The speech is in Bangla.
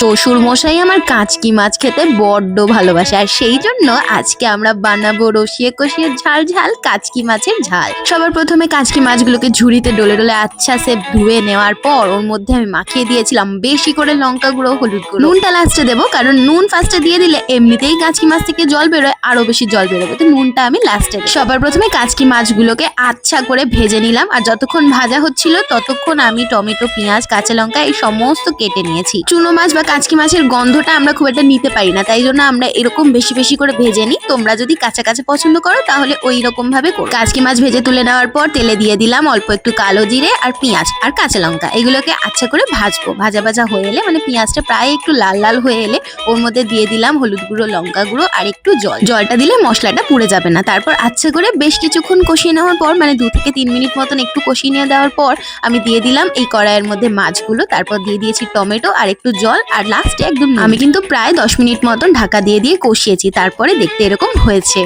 শ্বশুর মশাই আমার কাচকি মাছ খেতে বড্ড ভালোবাসে, আর সেই জন্য আজকে আমরা বানাবো রসিয়ে কষিয়ে ঝাল ঝাল কাচকি মাছের ঝাল। সবার প্রথমে কাচকি মাছগুলোকে ঝুড়িতে ডলে ডলে আচ্ছা সে ধুয়ে নেওয়ার পর ওর মধ্যে আমি মাখিয়ে দিয়েছিলাম। বেশি করে লঙ্কা গুঁড়ো, হলুদ গুঁড়ো। নুনটা লাস্টে দেবো, কারণ নুন ফার্স্টে দিয়ে দিলে এমনিতেই কাচকি মাছ থেকে জল বেরোয় আরও বেশি জল বেরোবে। তো নুনটা আমি লাস্টে সবার প্রথমে কাচকি মাছগুলোকে আচ্ছা করে ভেজে নিলাম, আর যতক্ষণ ভাজা হচ্ছিল ততক্ষণ আমি টমেটো, পেঁয়াজ, কাঁচা লঙ্কা এই সমস্ত কেটে নিয়েছি। চুনো মাছ বা কাচকি মাছের গন্ধটা আমরা খুব একটা নিতে পারি না, তাই জন্য আমরা এরকম বেশি বেশি করে ভেজে নিই। তোমরা যদি কাঁচা কাঁচা পছন্দ করো, তাহলে ওই রকম ভাবে করো। কাচকি মাছ ভেজে তুলে নেওয়ার পর তেলে দিয়ে দিলাম অল্প একটু কালো জিরে আর পেঁয়াজ আর কাঁচা লঙ্কা। এগুলোকে আচ্ছা করে ভাজবো। ভাজা ভাজা হয়ে এলে মানে পেঁয়াজটা প্রায় একটু লাল লাল হয়ে এলে, ওর মধ্যে দিয়ে দিলাম হলুদ গুঁড়ো, লঙ্কা গুঁড়ো আর একটু জল। জলটা দিলে মশলাটা পুড়ে যাবে না। তারপর আচ্ছা করে বেশ কিছুক্ষণ কষিয়ে নেওয়ার পর মানে দু থেকে তিন মিনিট মতন একটু কষিয়ে নিয়ে দেওয়ার পর, আমি দিয়ে দিলাম এই কড়াইয়ের মধ্যে মাছগুলো। তারপর দিয়ে দিয়েছি টমেটো আর একটু জল আর লাস্টে একদম আমি কিন্তু প্রায় দশ মিনিট মতন ঢাকা দিয়ে দিয়ে কষিয়েছি, তারপরে দেখতে এরকম হয়েছে।